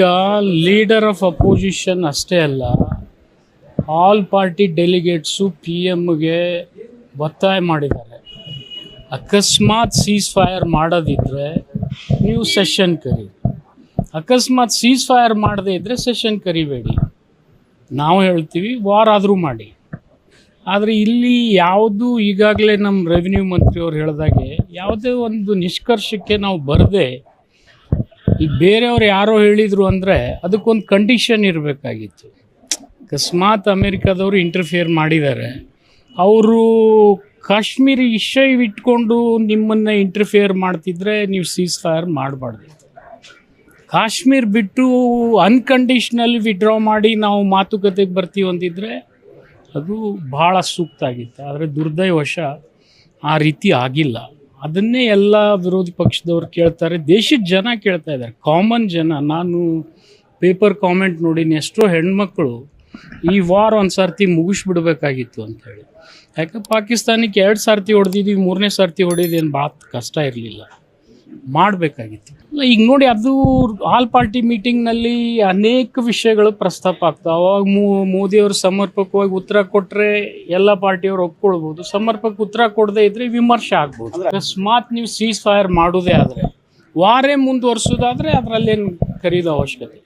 ಈಗ leader of opposition ಅಷ್ಟೇ ಅಲ್ಲ ಆಲ್ ಪಾರ್ಟಿ ಡೆಲಿಗೇಟ್ಸು ಪಿ ಎಮ್ಗೆ ಒತ್ತಾಯ ಮಾಡಿದ್ದಾರೆ. ಅಕಸ್ಮಾತ್ ಸೀಸ್ ಫೈರ್ ಮಾಡೋದಿದ್ರೆ ನೀವು ಸೆಷನ್ ಕರಿ ಅಕಸ್ಮಾತ್ ಸೀಸ್ ಫೈರ್ ಮಾಡದೇ ಇದ್ದರೆ ಸೆಷನ್ ಕರಿಬೇಡಿ. ನಾವು ಹೇಳ್ತೀವಿ ವಾರ್ ಆದರೂ ಮಾಡಿ. ಆದರೆ ಇಲ್ಲಿ ಯಾವುದು ಈಗಾಗಲೇ ನಮ್ಮ ರೆವಿನ್ಯೂ ಮಂತ್ರಿಯವ್ರು ಹೇಳಿದಾಗೆ, ಯಾವುದೇ ಒಂದು ನಿಷ್ಕರ್ಷಕ್ಕೆ ನಾವು ಬರದೆ ಈಗ ಬೇರೆಯವ್ರು ಯಾರೋ ಹೇಳಿದರು ಅಂದರೆ ಅದಕ್ಕೊಂದು ಕಂಡೀಷನ್ ಇರಬೇಕಾಗಿತ್ತು. ಅಕಸ್ಮಾತ್ ಅಮೇರಿಕಾದವರು ಇಂಟರ್ಫಿಯರ್ ಮಾಡಿದ್ದಾರೆ. ಅವರು ಕಾಶ್ಮೀರಿ ಇಶ್ಯೂ ಇಟ್ಕೊಂಡು ನಿಮ್ಮನ್ನು ಇಂಟರ್ಫಿಯರ್ ಮಾಡ್ತಿದ್ರೆ ನೀವು ಸೀಸ್ ಫೈರ್ ಮಾಡಬಾರ್ದು. ಕಾಶ್ಮೀರ್ ಬಿಟ್ಟು ಅನ್ಕಂಡೀಷ್ನಲ್ ವಿಡ್ರಾ ಮಾಡಿ ನಾವು ಮಾತುಕತೆಗೆ ಬರ್ತೀವಿ ಅಂತಿದ್ರೆ ಅದು ಭಾಳ ಸೂಕ್ತ ಆಗಿತ್ತು. ಆದರೆ ದುರ್ದೈವಶ ಆ ರೀತಿ ಆಗಿಲ್ಲ. ಅದನ್ನೇ ಎಲ್ಲ ವಿರೋಧ ಪಕ್ಷದವ್ರು ಕೇಳ್ತಾರೆ. ದೇಶದ ಜನ ಕೇಳ್ತಾ ಇದ್ದಾರೆ. ಕಾಮನ್ ಜನ. ನಾನು ಪೇಪರ್ ಕಾಮೆಂಟ್ ನೋಡೀನಿ. ಎಷ್ಟೋ ಹೆಣ್ಮಕ್ಳು ಈ ವಾರ್ ಒಂದು ಸರ್ತಿ ಮುಗಿಸ್ಬಿಡ್ಬೇಕಾಗಿತ್ತು ಅಂತೇಳಿ ಯಾಕೆ ಪಾಕಿಸ್ತಾನಕ್ಕೆ ಎರಡು ಸರ್ತಿ ಹೊಡೆದಿದ್ದೀವಿ ಮೂರನೇ ಸರ್ತಿ ಹೊಡೆಯೋದೇನು ಭಾಳ ಕಷ್ಟ ಇರಲಿಲ್ಲ. ಮಾಡಬೇಕಾಗಿತ್ತು. ಈಗ ನೋಡಿ ಅದು ಆಲ್ ಪಾರ್ಟಿ ಮೀಟಿಂಗ್ನಲ್ಲಿ ಅನೇಕ ವಿಷಯಗಳು ಪ್ರಸ್ತಾಪ ಆಗ್ತಾವೆ ಅವಾಗ ಮೋದಿಯವರು ಸಮರ್ಪಕವಾಗಿ ಉತ್ತರ ಕೊಟ್ಟರೆ ಎಲ್ಲ ಪಾರ್ಟಿಯವರು ಒಪ್ಕೊಳ್ಬೋದು. ಸಮರ್ಪಕ ಉತ್ತರ ಕೊಡದೇ ಇದ್ರೆ ವಿಮರ್ಶೆ ಆಗ್ಬೋದು. ಅಕಸ್ಮಾತ್ ನೀವು ಸೀಸ್ ಫೈರ್ ಮಾಡೋದೇ ಆದರೆ, ವಾರೇ ಮುಂದುವರಿಸೋದಾದರೆ ಅದರಲ್ಲೇನು ಕರೀದ ಅವಶ್ಯಕತೆ